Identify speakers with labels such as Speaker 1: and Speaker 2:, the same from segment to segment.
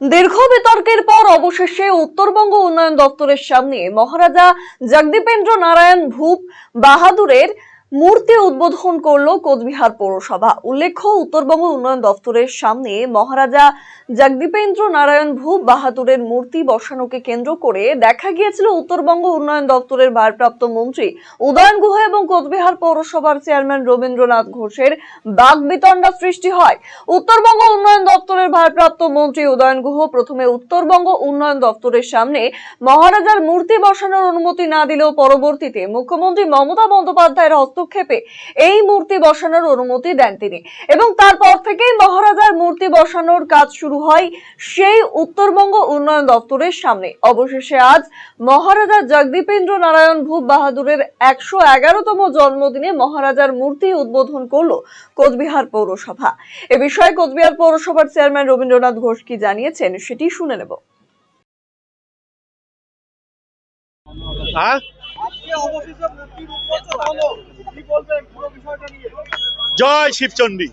Speaker 1: দীর্ঘ বিতর্কের পর অবশেষে উত্তরবঙ্গ উন্নয়ন দপ্তরের সামনে মহারাজা জগদীপেন্দ্র নারায়ণ ভূপ বাহাদুরের মূর্তি উদ্বোধন করল কোচবিহার পৌরসভা। উল্লেখ্য, উত্তরবঙ্গ উন্নয়ন দপ্তরের সামনে মহারাজা জগদীপেন্দ্র নারায়ণ ভূপ বাহাদুরের মূর্তি বসানোকে কেন্দ্র করে দেখা গিয়েছিল উত্তরবঙ্গ উন্নয়ন দপ্তরের ভারপ্রাপ্ত মন্ত্রী উদয়ন গুহ এবং কোচবিহার পৌরসভার চেয়ারম্যান রবীন্দ্রনাথ ঘোষের বাক বিতণ্ডা সৃষ্টি হয়। উত্তরবঙ্গ উন্নয়ন দপ্তরের ভারপ্রাপ্ত মন্ত্রী উদয়ন গুহ প্রথমে উত্তরবঙ্গ উন্নয়ন দপ্তরের সামনে মহারাজার মূর্তি বসানোর অনুমতি না দিলেও পরবর্তীতে মুখ্যমন্ত্রী মমতা বন্দ্যোপাধ্যায়ের হস্তক্ষেপে এই মূর্তি বসানোর অনুমতি দেন তিনি। এবং তারপর থেকেই মহারাজার মূর্তি বসানোর কাজ শুরু হয় সেই উত্তরবঙ্গ উন্নয়ন দপ্তরের সামনে। অবশেষে আজ মহারাজা জগদীপেন্দ্র নারায়ণ ভূপ বাহাদুরের একশো এগারোতম জন্মদিনে মহারাজার মূর্তি উদ্বোধন করল কোচবিহার পৌরসভা। এ বিষয়ে কোচবিহার পৌরসভার চেয়ারম্যান রবীন্দ্রনাথ ঘোষ কি জানিয়েছেন সেটি শুনে নেব।
Speaker 2: হ্যাঁ? জয় শিবচণ্ডী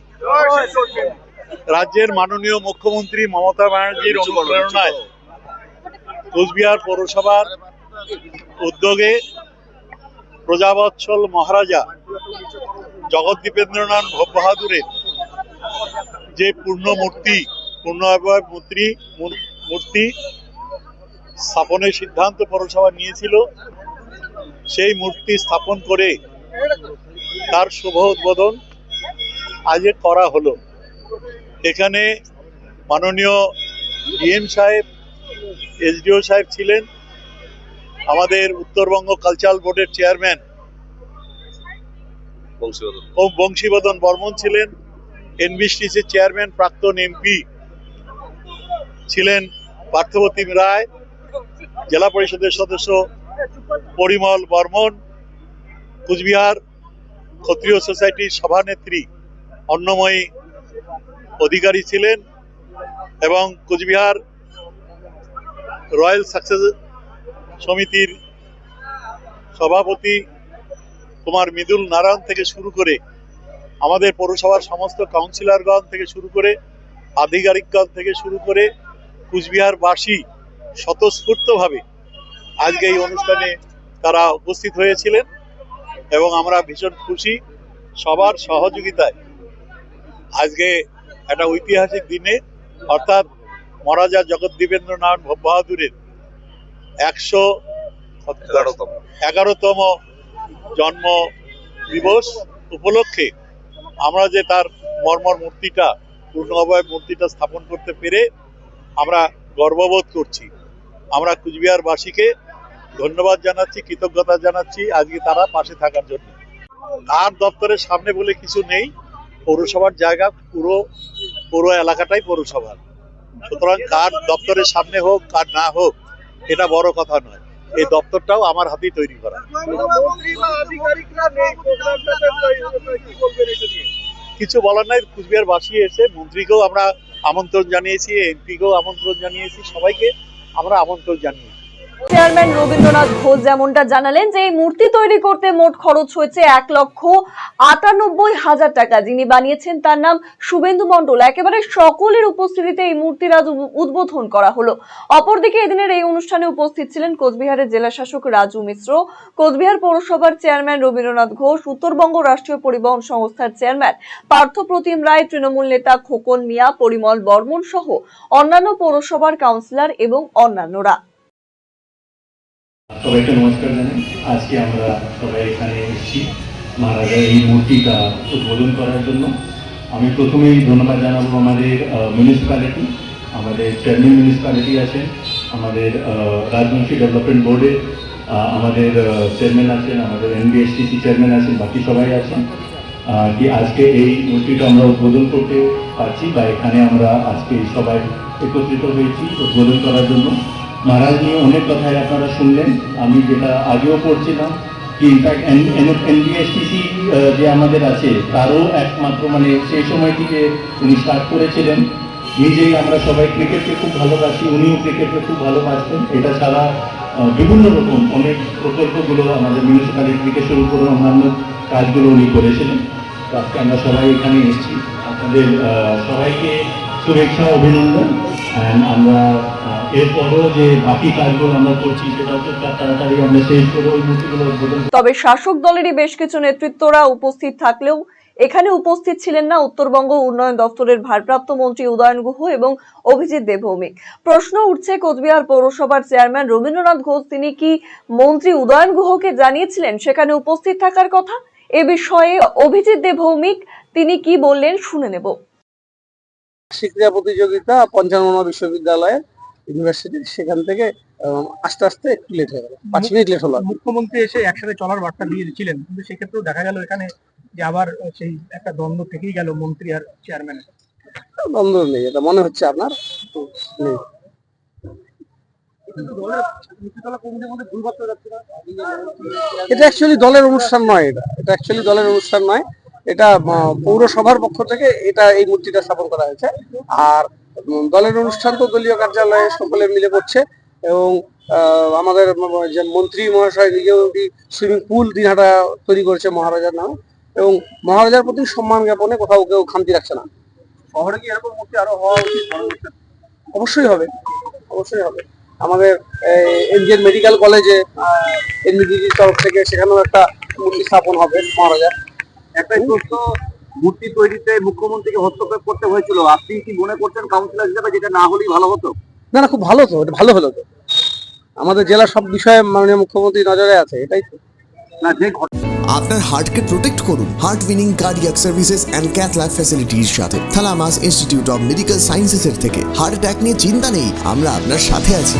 Speaker 2: রাজ্যের মাননীয় মুখ্যমন্ত্রী মমতা ব্যানার্জির অনুপ্রেরণায় কোচবিহার পৌরসভার উদ্যোগে প্রজাবৎসল মহারাজা জগদ্দীপেন্দ্রনাথ ভোগ বাহাদুরের যে পূর্ণ মূর্তি পূর্ণ অবয়ব মূর্তি মূর্তি স্থাপনের সিদ্ধান্ত পৌরসভা নিয়েছিল সেই মূর্তি স্থাপন করে তার শুভ উদ্বোধন আজকে করা হলো। এখানে মাননীয় ডিএম সাহেব এসডিও সাহেব ছিলেন আমাদের উত্তরবঙ্গ কালচারাল বোর্ডের চেয়ারম্যান বংশীবদন। বর্মন ছিলেন এনবিসিসির চেয়ারম্যান প্রাক্তন এমপি ছিলেন পার্থবতী রায় জেলা পরিষদের সদস্য পরিমল বর্মন, কুচবিহার ক্ষত্রিয় সোসাইটির সভানেত্রী অন্নময়ী অধিকারী ছিলেন এবং কুচবিহার রয়্যাল সাকসেস সমিতির সভাপতি কুমার মৃদুল নারায়ণ থেকে শুরু করে আমাদের পৌরসভার সমস্ত কাউন্সিলরগণ থেকে শুরু করে আধিকারিকগণ থেকে শুরু করে কুচবিহারবাসী স্বতঃস্ফূর্তভাবে আজকে এই অনুষ্ঠানে তারা উপস্থিত হয়েছিলেন এবং আমরা ভীষণ খুশি সবার সহযোগিতায় আজকে একটা ঐতিহাসিক দিনে অর্থাৎ মহারাজা জগৎদীপেন্দ্র নারায়ণ বাহাদুরের একশো এগারোতম। জন্ম দিবস উপলক্ষে আমরা যে তার মর্মর মূর্তিটা পূর্ণ অবয়ব মূর্তিটা স্থাপন করতে পেরে আমরা গর্ববোধ করছি। আমরা কুচবিহারবাসীকে ধন্যবাদ জানাচ্ছি, কৃতজ্ঞতা জানাচ্ছি আজকে তারা পাশে থাকার জন্য। আর দপ্তরের সামনে বলে কিছু নেই, পৌরসভার জায়গা পুরো পুরো এলাকাটাই পৌরসভার সুতরাং কার দপ্তরের সামনে হোক, কার না হোক, এটা বড় কথা নয়। এই দপ্তরটাও আমার হাতেই তৈরি করা। কিছু বলার নাই কুচবিহারবাসী এসে মন্ত্রীকেও আমরা আমন্ত্রণ জানিয়েছি, এমপিকেও আমন্ত্রণ জানিয়েছি সবাইকে, আমরা আমন্ত্রণ জানিয়েছি।
Speaker 1: চেয়ারম্যান রবীন্দ্রনাথ ঘোষ যেমনটা জানালেন যে এই মূর্তি তৈরি করতে মোট খরচ হয়েছে এক লক্ষ আটানব্বই হাজার টাকা। যিনি বানিয়েছেন তার নাম শুভেন্দু মণ্ডল। একেবারে সকলের উপস্থিতিতে এই মূর্তির আজ উদ্বোধন করা হলো। অপরদিকে এদিনের এই অনুষ্ঠানে উপস্থিত ছিলেন কোচবিহারের জেলা শাসক রাজু মিশ্র। কোচবিহার পৌরসভার চেয়ারম্যান রবীন্দ্রনাথ ঘোষ, উত্তরবঙ্গ রাষ্ট্রীয় পরিবহন সংস্থার চেয়ারম্যান পার্থ প্রতিম রায়, তৃণমূল নেতা খোকন মিয়া, পরিমল বর্মন সহ অন্যান্য পৌরসভার কাউন্সিলর এবং অন্যান্যরা।
Speaker 3: সবাইকে নমস্কার জানাই। আজকে আমরা সবাই এখানে এসেছি। মহারাজার এই মূর্তিটা উদ্বোধন করার জন্য। আমি প্রথমেই ধন্যবাদ জানাব আমাদের মিউনিসিপ্যালিটি আমাদের চেয়ারম্যান মিউনিসিপ্যালিটি আছেন আমাদের রাজবংশী ডেভেলপমেন্ট বোর্ডের আহ, আমাদের চেয়ারম্যান আছেন আমাদের এনবিএসটিসি চেয়ারম্যান আছেন বাকি সবাই আছেন। কি আজকে এই মূর্তিটা আমরা উদ্বোধন করতে পারছি বা এখানে আমরা আজকে সবাই একত্রিত হয়েছি উদ্বোধন করার জন্য। মহারাজ নিয়ে অনেক কথাই আপনারা শুনলেন আমি যেটা আগেও পড়ছিলাম কি ইনফ্যাক্ট এনবিএসটিসি যে আমাদের আছে তারও একমাত্র মানে সেই সময় থেকে উনি স্টার্ট করেছিলেন, নিজেই আমরা সবাই ক্রিকেটকে খুব ভালোবাসি, উনিও ক্রিকেটকে খুব ভালোবাসতেন। এটা ছাড়া বিভিন্ন রকম অনেক প্রকল্পগুলো আমাদের মিউনিসিপ্যালিটি থেকে শুরু করে অন্যান্য কাজগুলো উনি করেছিলেন। আজকে আমরা সবাই এখানে এসেছি। আপনাদের সবাইকে শুভেচ্ছা, অভিনন্দন। আমরা আমরা
Speaker 1: তবে শাসক দলেরই বেশ কিছু নেতৃত্বরা উপস্থিত থাকলেও এখানে উপস্থিত ছিলেন না উত্তরবঙ্গ উন্নয়ন দপ্তরের ভারপ্রাপ্ত মন্ত্রী উদয়ন গুহ এবং অভিজিৎ দেবভৌমিক। প্রশ্ন উঠছে কোচবিহার পৌরসভার চেয়ারম্যান রবীন্দ্রনাথ ঘোষ, তিনি কি মন্ত্রী উদয়ন গুহকে জানিয়েছিলেন সেখানে উপস্থিত থাকার কথা? এ বিষয়ে অভিজিৎ দেবভৌমিক তিনি কি বললেন শুনে নেব।
Speaker 4: শিক্ষা প্রতিযোগিতা পঞ্চানন বিশ্ববিদ্যালয়ের ইউনিভার্সিটি সেখান থেকে আস্তে আস্তে একটু লেট হয়ে গেল। পাঁচ মিনিট লেট হলো।
Speaker 5: মুখ্যমন্ত্রী এসে একসাথে চলার বার্তা দিয়ে দিয়েছিলেন কিন্তু সেক্ষেত্রেও দেখা গেল এখানে যে আবার সেই একটা দ্বন্দ্ব থেকেই গেল মন্ত্রী আর চেয়ারম্যানের
Speaker 4: দ্বন্দ্ব নেই এটা মনে হচ্ছে আপনার? নেই। এটা অ্যাকচুয়ালি দলের অনুষ্ঠান নয় এটা। এটা অ্যাকচুয়ালি দলের অনুষ্ঠান নয়। এটা পৌরসভার পক্ষ থেকে এটা এই মূর্তিটা স্থাপন করা হয়েছে। আর দলের অনুষ্ঠান তো দলীয় কার্যালয়ে সকলে মিলে করছে এবং আমাদের যে মন্ত্রী মহাশয় নিজেও একটি সুইমিং পুল দিনহাটা তৈরি করেছে মহারাজার নাম এবং মহারাজার প্রতি সম্মান জ্ঞাপনে কোথাও কেউ খামতি রাখছে না। শহরে কি এরকম মূর্তি আরও হওয়া উচিত অবশ্যই হবে অবশ্যই হবে। আমাদের এনজিএন মেডিকেল কলেজে এনবিডির তরফ থেকে সেখানেও একটা মূর্তি স্থাপন হবে মহারাজার।
Speaker 6: একটাই প্রশ্ন মূর্তি তৈরিতে মুখ্যমন্ত্রীকে হস্তক্ষেপ করতে হয়েছিল। আপনি কি মনে করছেন কাউন্সিলর হিসেবে যেটা না হলেই ভালো হতো?
Speaker 4: না না খুব ভালো তো এটা ভালো হলো তো। আমাদের জেলার সব বিষয়ে মাননীয় মুখ্যমন্ত্রী নজরে আছে এটাই তো।
Speaker 6: না যে
Speaker 7: আপনার হার্টকে প্রোটেক্ট করুন। Heart winning cardiac services and cath lab ফ্যাসিলিটির সাথে। থালামাস ইনস্টিটিউট অফ মেডিকেল সায়েন্সেসের থেকে। হার্ট অ্যাটাক নিয়ে চিন্তা নেই আমরা আপনার সাথে আছি।